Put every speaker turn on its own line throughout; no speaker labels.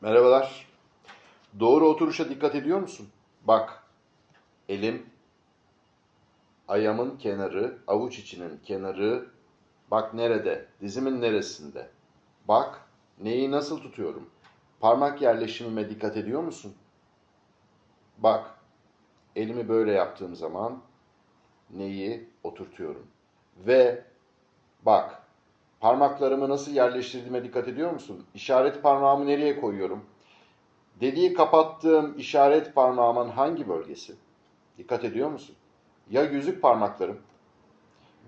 Merhabalar. Doğru oturuşa dikkat ediyor musun? Bak, elim, ayağımın kenarı, avuç içinin kenarı, bak nerede, dizimin neresinde? Bak, neyi nasıl tutuyorum? Parmak yerleşimime dikkat ediyor musun? Bak, elimi böyle yaptığım zaman neyi oturtuyorum? Ve bak, parmaklarımı nasıl yerleştirdiğime dikkat ediyor musun? İşaret parmağımı nereye koyuyorum? Deliği kapattığım işaret parmağımın hangi bölgesi? Dikkat ediyor musun? Ya yüzük parmaklarım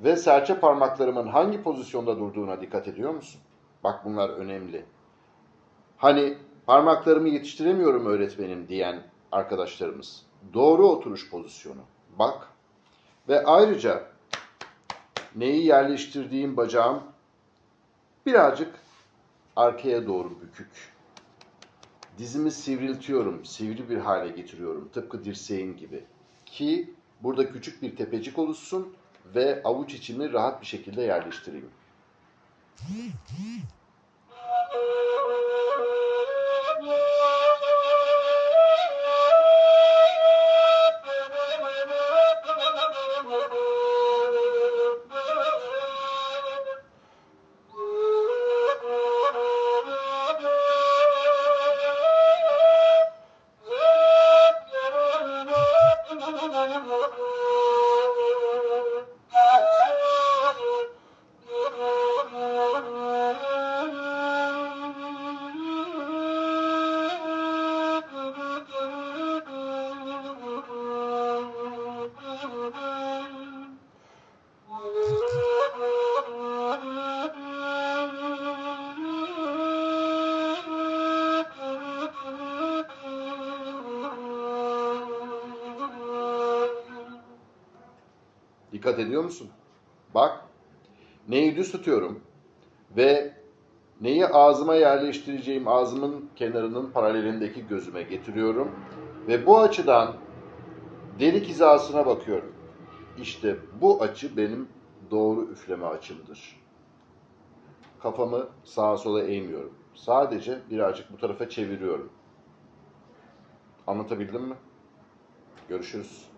ve serçe parmaklarımın hangi pozisyonda durduğuna dikkat ediyor musun? Bak bunlar önemli. Hani parmaklarımı yetiştiremiyorum öğretmenim diyen arkadaşlarımız. Doğru oturuş pozisyonu. Bak. Ve ayrıca neyi yerleştirdiğim bacağım birazcık arkaya doğru bükük. Dizimi sivriltiyorum, sivri bir hale getiriyorum. Tıpkı dirseğim gibi. Ki burada küçük bir tepecik oluşsun ve avuç içimi rahat bir şekilde yerleştireyim. Dikkat ediyor musun? Bak, neyi düz tutuyorum ve neyi ağzıma yerleştireceğim ağzımın kenarının paralelindeki gözüme getiriyorum ve bu açıdan delik hizasına bakıyorum. İşte bu açı benim doğru üfleme açımdır. Kafamı sağa sola eğmiyorum. Sadece birazcık bu tarafa çeviriyorum. Anlatabildim mi? Görüşürüz.